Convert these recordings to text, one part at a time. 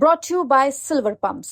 brought to you by Silver Pumps.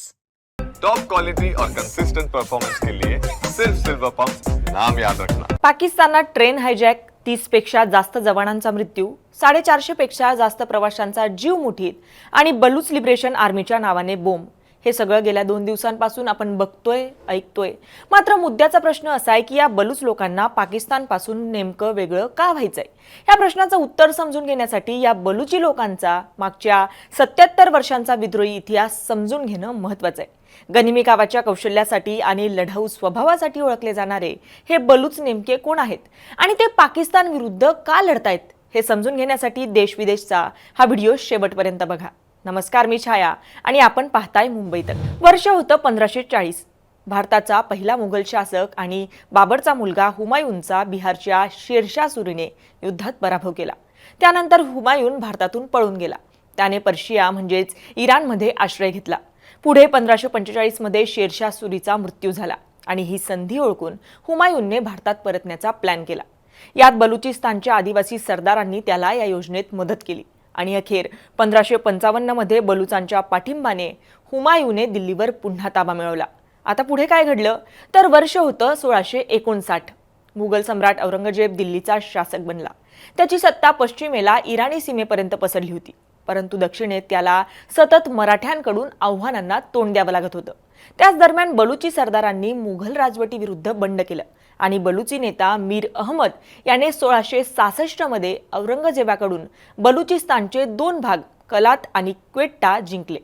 Top quality और consistent performance के लिए सिर्फ सिल्वर पंप नाम याद रखना पाकिस्तानात ट्रेन हायजॅक तीसपेक्षा जास्त जवानांचा मृत्यू साडेचारशे पेक्षा जास्त प्रवाशांचा जीव मुठीत आणि बलूच लिबरेशन आर्मीच्या नावाने बोंब हे सगळं गेल्या दोन दिवसांपासून आपण बघतोय ऐकतोय. मात्र मुद्द्याचा प्रश्न असा आहे की या बलूच लोकांना पाकिस्तानपासून नेमकं वेगळं का व्हायचंय? या प्रश्नाचं उत्तर समजून घेण्यासाठी या बलुची लोकांचा मागच्या सत्याहत्तर वर्षांचा विद्रोही इतिहास समजून घेणं महत्वाचं आहे. गनिमी गावाच्या कौशल्यासाठी आणि लढाऊ स्वभावासाठी ओळखले जाणारे हे बलूच नेमके कोण आहेत? आणि ते पाकिस्तान विरुद्ध का लढतायत हे समजून घेण्यासाठी देश विदेशचा हा व्हिडिओ शेवटपर्यंत बघा. नमस्कार मी छाया आणि आपण पाहताय मुंबईत. वर्ष होतं पंधराशे चाळीस. भारताचा पहिला मुघल शासक आणि बाबरचा मुलगा हुमायूनचा बिहारच्या शेरशाह सुरीने युद्धात पराभव केला. त्यानंतर हुमायून भारतातून पळून गेला. त्याने पर्शिया म्हणजेच इराणमध्ये आश्रय घेतला. पुढे पंधराशे पंचेचाळीसमध्ये शेरशाह सुरीचा मृत्यू झाला आणि ही संधी ओळखून हुमायूनने भारतात परतण्याचा प्लॅन केला. यात बलुचिस्तानच्या आदिवासी सरदारांनी त्याला या योजनेत मदत केली. आणि अखेर पंधराशे पंचावन्नमध्ये बलुचांच्या पाठिंबाने हुमायूने दिल्लीवर पुन्हा ताबा मिळवला. आता पुढे काय घडलं? तर वर्ष होतं सोळाशे एकोणसाठ. मुघल सम्राट औरंगजेब दिल्लीचा शासक बनला. त्याची सत्ता पश्चिमेला इराणी सीमेपर्यंत पसरली होती. परंतु दक्षिणेत त्याला सतत मराठ्यांकडून आव्हानांना तोंड द्यावं लागत होतं. त्याच दरम्यान बलुची सरदारांनी मुघल राजवटीविरुद्ध बंड केलं. आणि बलुची नेता मीर अहमद याने सोळाशे सासष्टमध्ये औरंगजेबाकडून बलुचिस्तानचे दोन भाग कलात आणि क्वेट्टा जिंकले.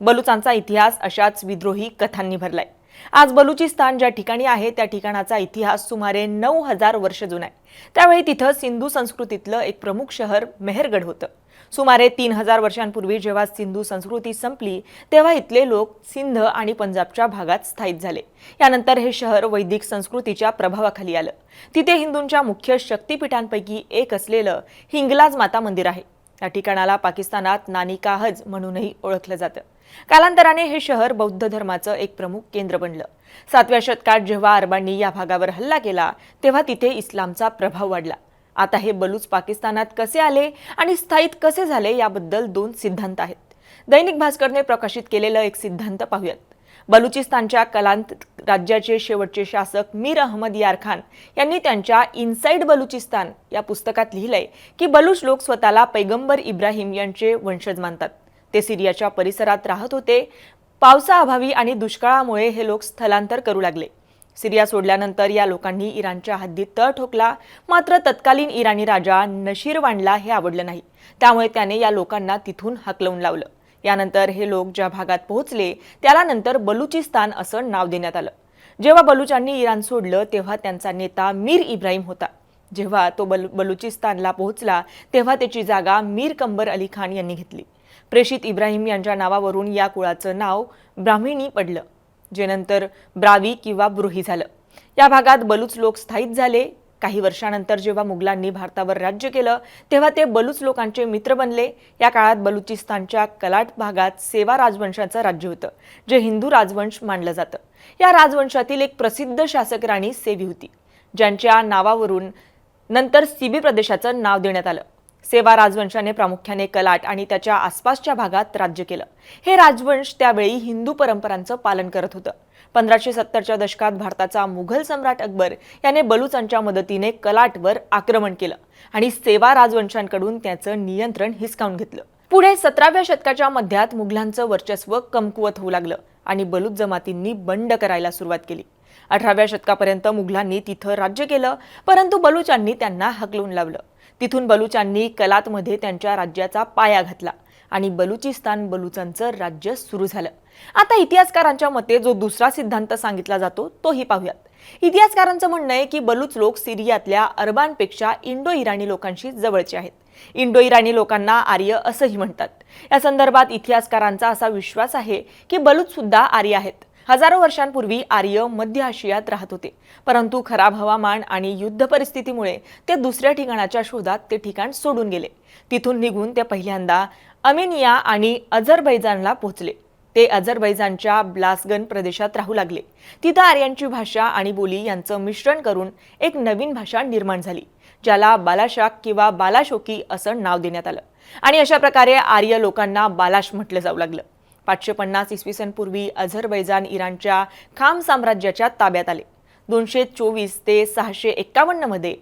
बलुचांचा इतिहास अशाच विद्रोही कथांनी भरलाय. आज बलुचिस्तान ज्या ठिकाणी आहे त्या ठिकाणाचा इतिहास सुमारे नऊ हजार वर्ष जुना आहे. त्यावेळी तिथं सिंधू संस्कृतीतलं एक प्रमुख शहर मेहरगड होतं. सुमारे तीन हजार वर्षांपूर्वी जेव्हा सिंधू संस्कृती संपली तेव्हा इथले लोक सिंध आणि पंजाबच्या भागात स्थायिक झाले. यानंतर हे शहर वैदिक संस्कृतीच्या प्रभावाखाली आलं. तिथे हिंदूंच्या मुख्य शक्तिपीठांपैकी एक असलेलं हिंगलाज माता मंदिर आहे. या ठिकाणाला पाकिस्तानात नानिकाहज म्हणूनही ओळखलं जातं. कालांतराने हे शहर बौद्ध धर्माचं एक प्रमुख केंद्र बनलं. सातव्या शतकात जेव्हा अरबांनी या भागावर हल्ला केला तेव्हा तिथे इस्लामचा प्रभाव वाढला. आता हे बलूच पाकिस्तानात कसे आले आणि स्थायिक कसे झाले याबद्दल दोन सिद्धांत आहेत. दैनिक भास्करने प्रकाशित केलेलं एक सिद्धांत पाहूयात. बलुचिस्तानच्या कलांत राज्याचे शेवटचे शासक मीर अहमद यार खान यांनी त्यांच्या इनसाइड बलुचिस्तान या पुस्तकात लिहिलंय की बलुच लोक स्वतःला पैगंबर इब्राहिम यांचे वंशज मानतात. ते सिरियाच्या परिसरात राहत होते. पावसाअभावी आणि दुष्काळामुळे हे लोक स्थलांतर करू लागले. सिरिया सोडल्यानंतर या लोकांनी इराणच्या हद्दीत तळ ठोकला. मात्र तत्कालीन इराणी राजा नशीरवानला हे आवडलं नाही. त्यामुळे त्याने या लोकांना तिथून हकलवून लावलं. यानंतर हे लोक ज्या भागात पोहोचले त्याला नंतर बलुचिस्तान असं नाव देण्यात आलं. जेव्हा बलुचांनी इराण सोडलं तेव्हा त्यांचा नेता मीर इब्राहिम होता. जेव्हा तो बल बलुचिस्तानला पोहोचला तेव्हा त्याची जागा मीर कंबर अली खान यांनी घेतली. प्रेषित इब्राहिम यांच्या नावावरून या कुळाचं नाव ब्राह्मिणी पडलं जे नंतर ब्रावी किंवा ब्रुही झालं. या भागात बलूच लोक स्थायित झाले. काही वर्षानंतर जेव्हा मुघलांनी भारतावर राज्य केलं तेव्हा ते बलूच लोकांचे मित्र बनले. या काळात बलुचिस्तानच्या कलाट भागात सेवा राजवंशाचं राज्य होतं जे हिंदू राजवंश मानलं जातं. या राजवंशातील एक प्रसिद्ध शासक राणी सेवी होती ज्यांच्या नावावरून नंतर सिबी प्रदेशाचं नाव देण्यात आलं. सेवा राजवंशाने प्रामुख्याने कलाट आणि त्याच्या आसपासच्या भागात राज्य केलं. हे राजवंश त्यावेळी हिंदू परंपरांचं पालन करत होतं. पंधराशे सत्तरच्या दशकात भारताचा मुघल सम्राट अकबर याने बलुचांच्या मदतीने कलाटवर आक्रमण केलं आणि सेवा राजवंशांकडून त्याचं नियंत्रण हिसकावून घेतलं. पुढे सतराव्या शतकाच्या मध्यात मुघलांचं वर्चस्व कमकुवत होऊ लागलं आणि बलूच जमातींनी बंड करायला सुरुवात केली. अठराव्या शतकापर्यंत मुघलांनी तिथं राज्य केलं परंतु बलुचांनी त्यांना हकलून लावलं. तिथून बलुचांनी कलातमध्ये त्यांच्या राज्याचा पाया घातला आणि बलुचिस्तान बलुचांचं राज्य सुरू झालं. आता इतिहासकारांच्या मते जो दुसरा सिद्धांत सांगितला जातो तोही पाहूयात. इतिहासकारांचं म्हणणं आहे की बलुच लोक सिरियातल्या अरबांपेक्षा इंडो इराणी लोकांशी जवळचे आहेत. इंडो इराणी लोकांना आर्य असंही म्हणतात. या संदर्भात इतिहासकारांचा असा विश्वास आहे की बलूच सुद्धा आर्य आहेत. हजारो वर्षांपूर्वी आर्य मध्य आशियात राहत होते. परंतु खराब हवामान आणि युद्ध परिस्थितीमुळे ते दुसऱ्या ठिकाणाच्या शोधात ते ठिकाण सोडून गेले. तिथून निघून ते पहिल्यांदा अमेनिया आणि अझरबैजानला पोहोचले. ते अझरबैजानच्या ब्लासगन प्रदेशात राहू लागले. तिथं आर्यांची भाषा आणि बोली यांचं मिश्रण करून एक नवीन भाषा निर्माण झाली ज्याला बालाशाक किंवा बालाशोकी असं नाव देण्यात आलं. आणि अशा प्रकारे आर्य लोकांना बालाश म्हटलं जाऊ लागलं. पाचशे पन्नास इसवी सन पूर्वी अझरबैजान इराणच्या खाम साम्राज्याच्या ताब्यात आले. दोनशे चोवीस ते सहाशे एक्कावन्नमध्ये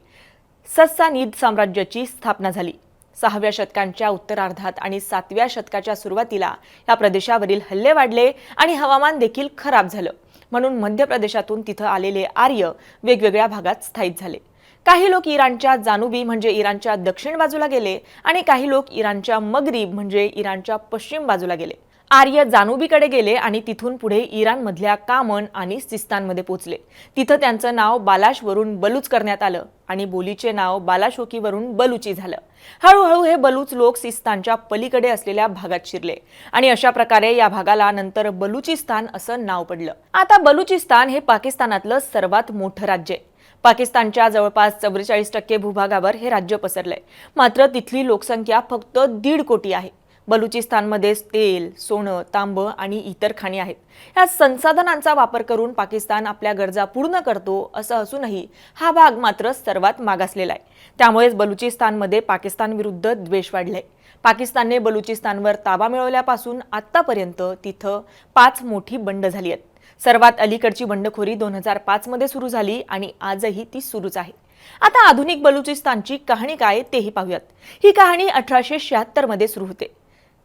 सस्सानीद साम्राज्याची स्थापना झाली. सहाव्या शतकांच्या उत्तरार्धात आणि सातव्या शतकाच्या सुरुवातीला या प्रदेशावरील हल्ले वाढले आणि हवामान देखील खराब झालं. म्हणून मध्य प्रदेशातून तिथं आलेले आर्य वेगवेगळ्या भागात स्थायिक झाले. काही लोक इराणच्या जानुबी म्हणजे इराणच्या दक्षिण बाजूला गेले आणि काही लोक इराणच्या मगरीब म्हणजे इराणच्या पश्चिम बाजूला गेले. आर्य जानुबीकडे गेले आणि तिथून पुढे इराणमधल्या कामन आणि सिस्तानमध्ये पोचले. तिथं त्यांचं नाव बालाशवरून बलूच करण्यात आलं आणि बोलीचे नाव बालाशोकीवरून बलुची झालं. हळूहळू हे बलूच लोक सिस्तानच्या पलीकडे असलेल्या भागात शिरले आणि अशा प्रकारे या भागाला नंतर बलुचिस्तान असं नाव पडलं. आता बलुचिस्तान हे पाकिस्तानातलं सर्वात मोठं राज्य आहे. पाकिस्तानच्या जवळपास चव्वेचाळीस टक्के भूभागावर हे राज्य पसरलंय. मात्र तिथली लोकसंख्या फक्त दीड कोटी आहे. बलुचिस्तानमध्ये तेल सोनं तांबं आणि इतर खाणी आहेत. या संसाधनांचा वापर करून पाकिस्तान आपल्या गरजा पूर्ण करतो असं असूनही हा भाग मात्र सर्वात मागासलेला आहे. त्यामुळेच बलुचिस्तानमध्ये पाकिस्तान विरुद्ध द्वेष वाढलाय. पाकिस्तानने बलुचिस्तानवर ताबा मिळवल्यापासून आत्तापर्यंत तिथं पाच मोठी बंड झाली आहेत. सर्वात अलीकडची बंडखोरी दोन हजार पाचमध्ये सुरू झाली आणि आजही ती सुरूच आहे. आता आधुनिक बलुचिस्तानची कहाणी काय तेही पाहूयात. ही कहाणी अठराशे शहात्तरमध्ये सुरू होते.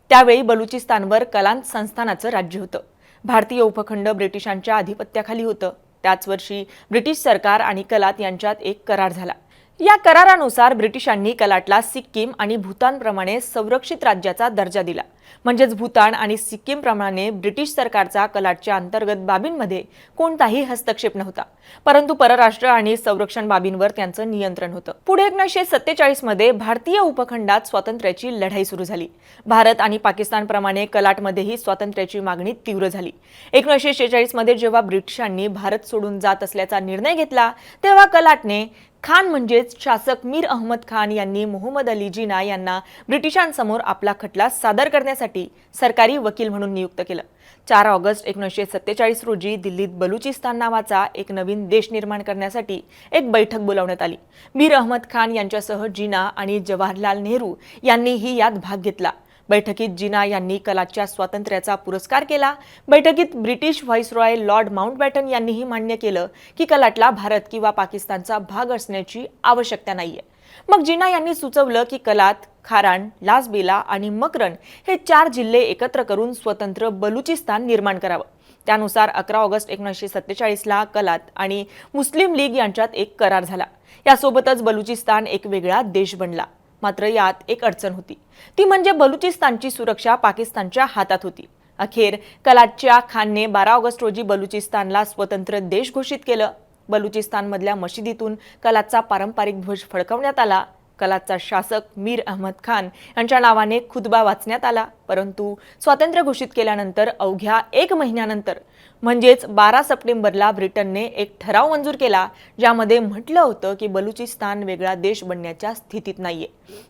त्यावेळी बलुचिस्तानवर कलांत संस्थानाचं राज्य होतं. भारतीय उपखंड ब्रिटिशांच्या अधिपत्याखाली होतं. त्याच वर्षी ब्रिटिश सरकार आणि कलात यांच्यात एक करार झाला. या करारानुसार ब्रिटिशांनी कलाटला सिक्कीम आणि भूतानप्रमाणे संरक्षित राज्याचा दर्जा दिला. म्हणजेच भूतान आणि सिक्कीमप्रमाणे ब्रिटिश सरकारचा कलाटच्या अंतर्गत बाबींमध्ये कोणताही हस्तक्षेप नव्हता. परंतु परराष्ट्र आणि संरक्षण बाबींवर त्यांचं नियंत्रण होतं. पुढे एकोणीसशे सत्तेचाळीसमध्ये भारतीय उपखंडात स्वातंत्र्याची लढाई सुरू झाली. भारत आणि पाकिस्तानप्रमाणे कलाटमध्येही स्वातंत्र्याची मागणी तीव्र झाली. एकोणीसशे शेहेचाळीसमध्ये जेव्हा ब्रिटिशांनी भारत सोडून जात असल्याचा निर्णय घेतला तेव्हा कलाटने खान म्हणजेच शासक मीर अहमद खान यांनी मोहम्मद अली जिना यांना ब्रिटिशांसमोर आपला खटला सादर करण्यासाठी सरकारी वकील म्हणून नियुक्त केलं. चार ऑगस्ट एकोणीसशे सत्तेचाळीस रोजी दिल्लीत बलुचिस्तान नावाचा एक नवीन देश निर्माण करण्यासाठी एक बैठक बोलावण्यात आली. मीर अहमद खान यांच्यासह जिना आणि जवाहरलाल नेहरू यांनीही यात भाग घेतला. बैठकीत जिना यांनी कलाच्या स्वातंत्र्याचा पुरस्कार केला. बैठकीत ब्रिटिश व्हाईसरॉय लॉर्ड माउंटबॅटन यांनीही मान्य केलं की कलाटला भारत किंवा पाकिस्तानचा भाग असण्याची आवश्यकता नाहीये. मग जिना यांनी सुचवलं की कलात खारान लासबेला आणि मकरन हे चार जिल्हे एकत्र करून स्वतंत्र बलुचिस्तान निर्माण करावं. त्यानुसार अकरा ऑगस्ट एकोणीसशे सत्तेचाळीसला कलात आणि मुस्लिम लीग यांच्यात एक करार झाला. यासोबतच बलुचिस्तान एक वेगळा देश बनला. मात्र यात एक अडचण होती. ती म्हणजे बलुचिस्तानची सुरक्षा पाकिस्तानच्या हातात होती. अखेर कलाटच्या खानने बारा ऑगस्ट रोजी बलुचिस्तानला स्वतंत्र देश घोषित केलं. बलुचिस्तानमधल्या मशिदीतून कलाचा पारंपरिक ध्वज फडकवण्यात आला. कलाचा शासक मीर अहमद खान यांच्या नावाने खुतबा वाचण्यात आला. परंतु स्वातंत्र्य घोषित केल्यानंतर अवघ्या एक महिन्यानंतर म्हणजेच बारा सप्टेंबरला ब्रिटनने एक ठराव मंजूर केला ज्यामध्ये म्हटलं होतं की बलुचिस्तान वेगळा देश बनण्याच्या स्थितीत नाहीये.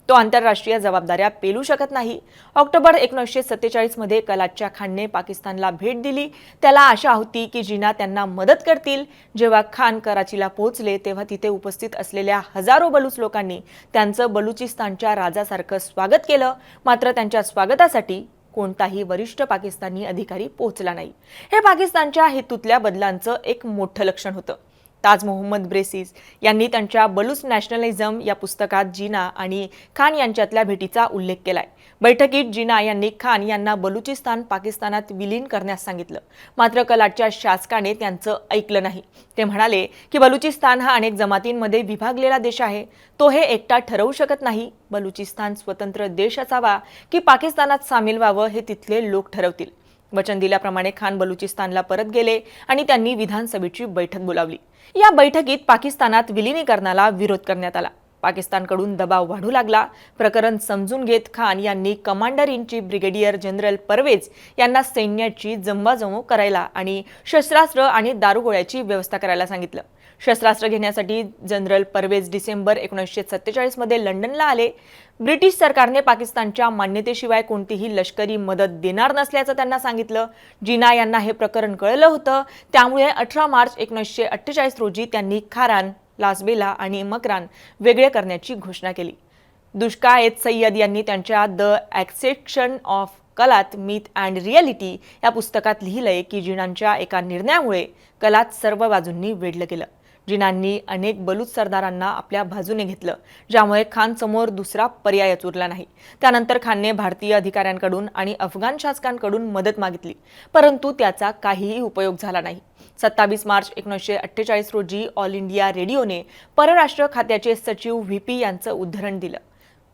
तो आंतरराष्ट्रीय जबाबदाऱ्या पेलू शकत नाही. ऑक्टोबर एकोणीसशे सत्तेचाळीसमध्ये कलाच्या खानने पाकिस्तानला भेट दिली. त्याला आशा होती की जिना त्यांना मदत करतील. जेव्हा खान कराचीला पोहोचले तेव्हा तिथे उपस्थित असलेल्या हजारो बलूच लोकांनी त्यांचं बलुचिस्तानच्या राजासारखं स्वागत केलं मात्र त्यांच्या स्वागतासाठी कोणताही वरिष्ठ पाकिस्तानी अधिकारी पोहोचला नाही. हे पाकिस्तानच्या हेतूतल्या बदलांचं एक मोठं लक्षण होतं. ताज मोहम्मद ब्रेसिस यांनी त्यांच्या बलूच नॅशनलिझम या पुस्तकात जिना आणि खान यांच्यातल्या भेटीचा उल्लेख केलाय. बैठकीत जिना यांनी खान यांना बलुचिस्तान पाकिस्तानात विलीन करण्यास सांगितलं. मात्र कलाटच्या शासकाने त्यांचं ऐकलं नाही. ते म्हणाले की बलुचिस्तान हा अनेक जमातींमध्ये विभागलेला देश आहे. तो हे एकटा ठरवू शकत नाही. बलुचिस्तान स्वतंत्र देश असावा की पाकिस्तानात सामील व्हावं हे तिथले लोक ठरवतील. वचन दिल्याप्रमाणे खान बलुचिस्तानला परत गेले आणि त्यांनी विधानसभेची बैठक बोलावली. या बैठकीत पाकिस्तानात विलिनीकरणाला विरोध करण्यात आला. पाकिस्तानकडून दबाव वाढू लागला. प्रकरण समजून घेत खान यांनी commander in chief brigadier general Parvez यांना सैन्याची जमवाजमव करायला आणि शस्त्रास्त्र आणि दारुगोळ्याची व्यवस्था करायला सांगितलं. शस्त्रास्त्र घेण्यासाठी जनरल परवेज डिसेंबर एकोणीसशे सत्तेचाळीसमध्ये लंडनला आले. ब्रिटिश सरकारने पाकिस्तानच्या मान्यतेशिवाय कोणतीही लष्करी मदत देणार नसल्याचं त्यांना सांगितलं. जिना यांना हे प्रकरण कळलं होतं. त्यामुळे अठरा मार्च एकोणीसशे अठ्ठेचाळीस रोजी त्यांनी खारान लासबेला आणि मकरान वेगळे करण्याची घोषणा केली. दुष्काळेत सय्यद यांनी त्यांच्या the accession of Kalat myth and reality या पुस्तकात लिहिलंय की जिणांच्या एका निर्णयामुळे कलात सर्व बाजूंनी वेढलं गेलं. जिनांनी अनेक बलूच सरदारांना आपल्या बाजूने घेतलं ज्यामुळे खानसमोर दुसरा पर्यायच उरला नाही. त्यानंतर खानने भारतीय अधिकाऱ्यांकडून आणि अफगाण शासकांकडून मदत मागितली परंतु त्याचा काहीही उपयोग झाला नाही. सत्तावीस मार्च एकोणीसशे अठ्ठेचाळीस रोजी ऑल इंडिया रेडिओने परराष्ट्र खात्याचे सचिव व्ही पी यांचं उद्धरण दिलं.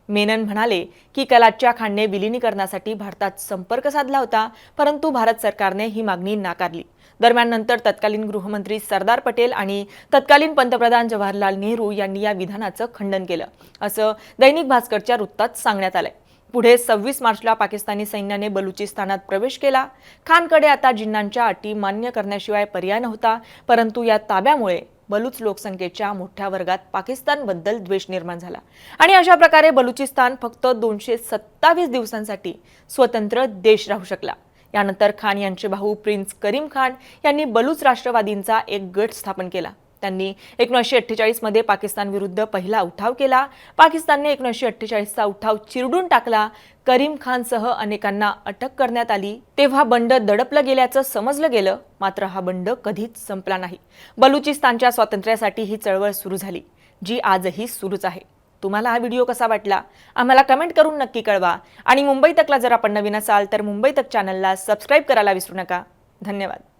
मेनन म्हणाले की कलाच्या खानने विलिनीकरणासाठी भारतात संपर्क साधला होता परंतु भारत सरकारने ही मागणी नाकारली. दरम्यान नंतर तत्कालीन गृहमंत्री सरदार पटेल आणि तत्कालीन पंतप्रधान जवाहरलाल नेहरू यांनी या विधानाचं खंडन केलं असं दैनिक भास्करच्या वृत्तात सांगण्यात आलंय. पुढे सव्वीस मार्चला पाकिस्तानी सैन्याने बलुचिस्तानात प्रवेश केला. खानकडे आता जिन्नांच्या अटी मान्य करण्याशिवाय पर्याय नव्हता परंतु या ताब्यामुळे बलूच लोकसंख्येच्या मोठ्या वर्गात पाकिस्तानबद्दल द्वेष निर्माण झाला. आणि अशा प्रकारे बलुचिस्तान फक्त दोनशे सत्तावीस दिवसांसाठी स्वतंत्र देश राहू शकला. यानंतर खान यांचे भाऊ प्रिन्स करीम खान यांनी बलूच राष्ट्रवादींचा एक गट स्थापन केला. त्यांनी एकोणीसशे अठ्ठेचाळीसमध्ये पाकिस्तान विरुद्ध पहिला उठाव केला. पाकिस्तानने एकोणीसशे अठ्ठेचाळीसचा उठाव चिरडून टाकला. करीम खानसह अनेकांना अटक करण्यात आली. तेव्हा बंड दडपलं गेल्याचं समजलं गेलं. मात्र हा बंड कधीच संपला नाही. बलुचिस्तानच्या स्वातंत्र्यासाठी ही चळवळ सुरू झाली जी आजही सुरूच आहे. तुम्हाला हा व्हिडिओ कसा वाटला? आम्हाला कमेंट करून नक्की कळवा. आणि मुंबई तकला जर आपण नवीन असाल तर मुंबई तक चॅनलला सबस्क्राईब करायला विसरू नका. धन्यवाद.